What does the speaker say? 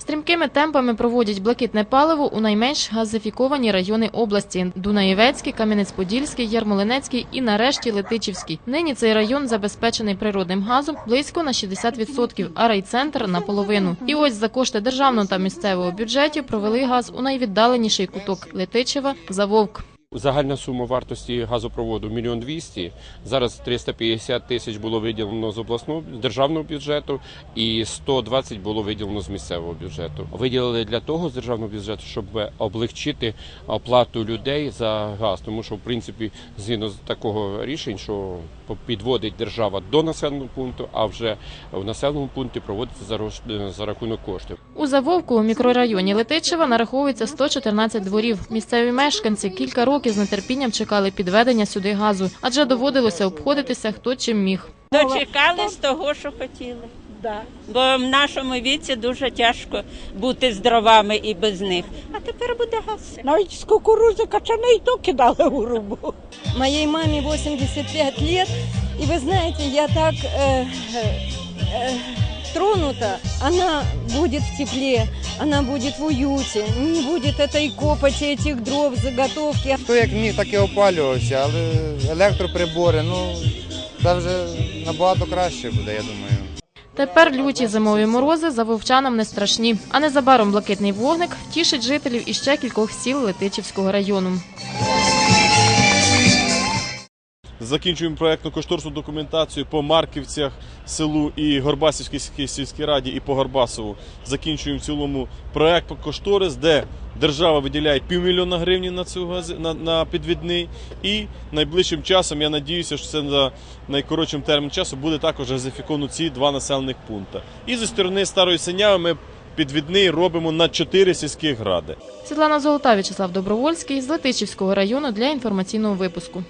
Стрімкими темпами проводять блакитне паливо у найменш газифіковані райони області – Дунаєвецький, Кам'янець-Подільський, Ярмолинецький і нарешті Летичівський. Нині цей район забезпечений природним газом близько на 60%, а райцентр – наполовину. І ось за кошти державного та місцевого бюджетів провели газ у найвіддаленіший куток Летичева – Завовк. Загальна сума вартості газопроводу – мільйон двісті. Зараз 350 тисяч було виділено з обласного державного бюджету і 120 було виділено з місцевого бюджету. Виділили для того з державного бюджету, щоб облегчити оплату людей за газ, тому що в принципі згідно з такого рішень, що підводить держава до населеного пункту, а вже в населеному пункті проводиться за за рахунок коштів. У Завовку у мікрорайоні Летичева нараховується 114 дворів. Місцеві мешканці кілька років з нетерпінням чекали підведення сюди газу, адже доводилося обходитися хто чим міг. Дочекались того, що хотіли. Да. Бо в нашому віці дуже тяжко бути з дровами і без них. А тепер буде газ. Навіть з кукурузи качани і то кидали у рубу. Моей маме 85 лет, и вы знаете, я так э, э, тронута. Она будет в тепле, она будет в уюте, не будет этой копоти, этих дров, заготовки. Хто як міг, так і опалювався, але електроприбори, ну, це вже набагато краще буде, я думаю. Тепер люті зимові морози за вовчанам не страшні, а незабаром блакитний вогник втішить жителів іще кількох сіл Летичівського району. Закінчуємо проєктну кошторисну документацію по Марківцях, селу і Горбасівській сільській- раді, і по Горбасову. Закінчуємо в цілому проєкт по кошторис, де держава виділяє півмільйона гривень на цю гази- на, на підвідний. І найближчим часом, я надіюся, що це за найкоротшим терміном часу буде також газифіковано ці два населених пункти. І зі сторони Старої Синяви ми підвідний робимо на чотири сільських ради. Світлана Золота, В'ячеслав Добровольський з Летичівського району для інформаційного випуску.